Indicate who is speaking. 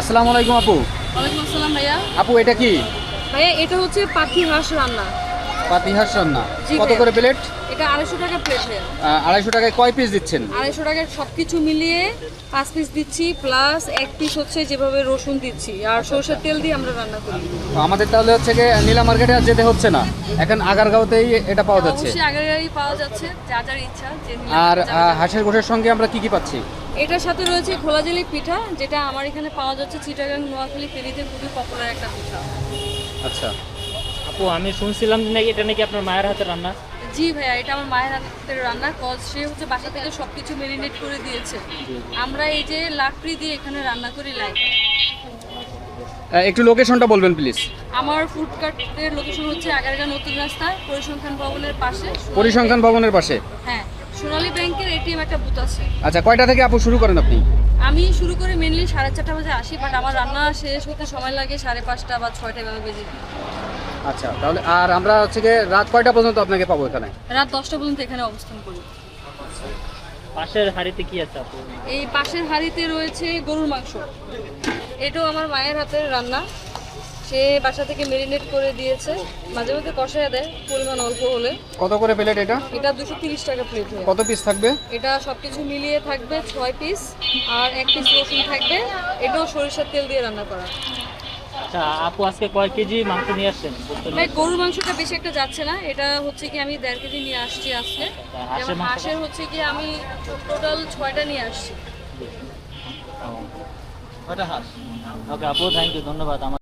Speaker 1: আসসালামু আলাইকুম আপু।
Speaker 2: ওয়ালাইকুম আসসালাম ভাইয়া।
Speaker 1: আপু এটা কি?
Speaker 2: ভাইয়া এটা হচ্ছে পাখি হাঁস রান্না।
Speaker 1: পাতি হাঁস
Speaker 2: রান্না।
Speaker 1: কত করে প্লেট?
Speaker 2: এটা আড়াইশো টাকা প্লেট
Speaker 1: আড়াইশো টাকায় কয় পিস দিচ্ছেন?
Speaker 2: আড়াইশো টাকায় সব কিছু মিলিয়ে পাঁচ পিস দিচ্ছি প্লাস এক পিস হচ্ছে যেভাবে রসুন দিচ্ছি আর সরষের তেল দিয়ে আমরা রান্না করি।
Speaker 1: আমাদের তাহলে হচ্ছে গিয়ে নীলা মার্কেটে আর যেতে হচ্ছে না। এখন আগারগাঁওতেই এটা পাওয়া যাচ্ছে।
Speaker 2: অবশ্যই আগের পাওয়া যাচ্ছে যা যার ইচ্ছা যে
Speaker 1: আর হাঁসের গোশের সঙ্গে আমরা কি কি পাচ্ছি?
Speaker 2: এটার সাথে রয়েছে খোলা জেলি পিঠা যেটা আমার এখানে পাওয়া যাচ্ছে চিটাগাং নোয়াখালী ফেরিতে খুবই পপুলার একটা পিঠা।
Speaker 1: আচ্ছা।
Speaker 3: আপু আমি শুনছিলাম যে নাকি এটা নাকি আপনার মায়ের হাতে রান্না।
Speaker 2: জি ভাইয়া এটা আমার মায়ের হাতের রান্না কজ সে হচ্ছে বাসা থেকে সব কিছু মেরিনেট করে দিয়েছে। আমরা এই যে লাকড়ি দিয়ে এখানে রান্না করি লাইভ
Speaker 1: একটু লোকেশনটা বলবেন প্লিজ
Speaker 2: আমার ফুড কার্টের লোকেশন হচ্ছে আগারগা নতুন রাস্তা পরিসংখ্যান ভবনের পাশে।
Speaker 1: পরিসংখ্যান ভবনের পাশে।
Speaker 2: হ্যাঁ সোনালী ব্যাংকের এটিএম একটা বুথ আছে।
Speaker 1: আচ্ছা কয়টা থেকে আপু শুরু করেন আপনি?
Speaker 2: আমি শুরু করে মেনলি সাড়ে চারটা বাজে আসি বাট আমার রান্না শেষ হতে সময় লাগে সাড়ে পাঁচটা বা ছয়টা এভাবে বেজে
Speaker 1: আচ্ছা তাহলে আর আমরা হচ্ছে গিয়ে রাত কয়টা পর্যন্ত আপনাকে পাবো এখানে?
Speaker 2: রাত দশটা পর্যন্ত এখানে অবস্থান করি।
Speaker 3: পাশের হাড়িতে কি আছে আপু?
Speaker 2: এই পাশের হাঁড়িতে রয়েছে গরুর মাংস। এটাও আমার মায়ের হাতের রান্না। সে বাসা থেকে মেরিনেট করে দিয়েছে। মাঝে মধ্যে কষায় দেয় পরিমাণ অল্প হলে।
Speaker 1: কত করে প্লেট এটা?
Speaker 2: এটা দুশো তিরিশ টাকা প্লেট
Speaker 1: কত পিস থাকবে?
Speaker 2: এটা সব কিছু মিলিয়ে থাকবে ছয় পিস আর এক পিস রসুন থাকবে। এটাও সরিষার তেল দিয়ে রান্না করা।
Speaker 3: আচ্ছা আপু আজকে কয় কেজি মাংস নিয়ে আসছেন?
Speaker 2: ভাই গরুর মাংসটা বেশি একটা যাচ্ছে না। এটা হচ্ছে কি আমি দেড় কেজি নিয়ে আসছি আজকে।
Speaker 3: হাঁসের
Speaker 2: যেমন হাঁসের হচ্ছে কি আমি টোটাল ছয়টা নিয়ে আসছি।
Speaker 3: ওকে আপু থ্যাংক ইউ ধন্যবাদ। আমার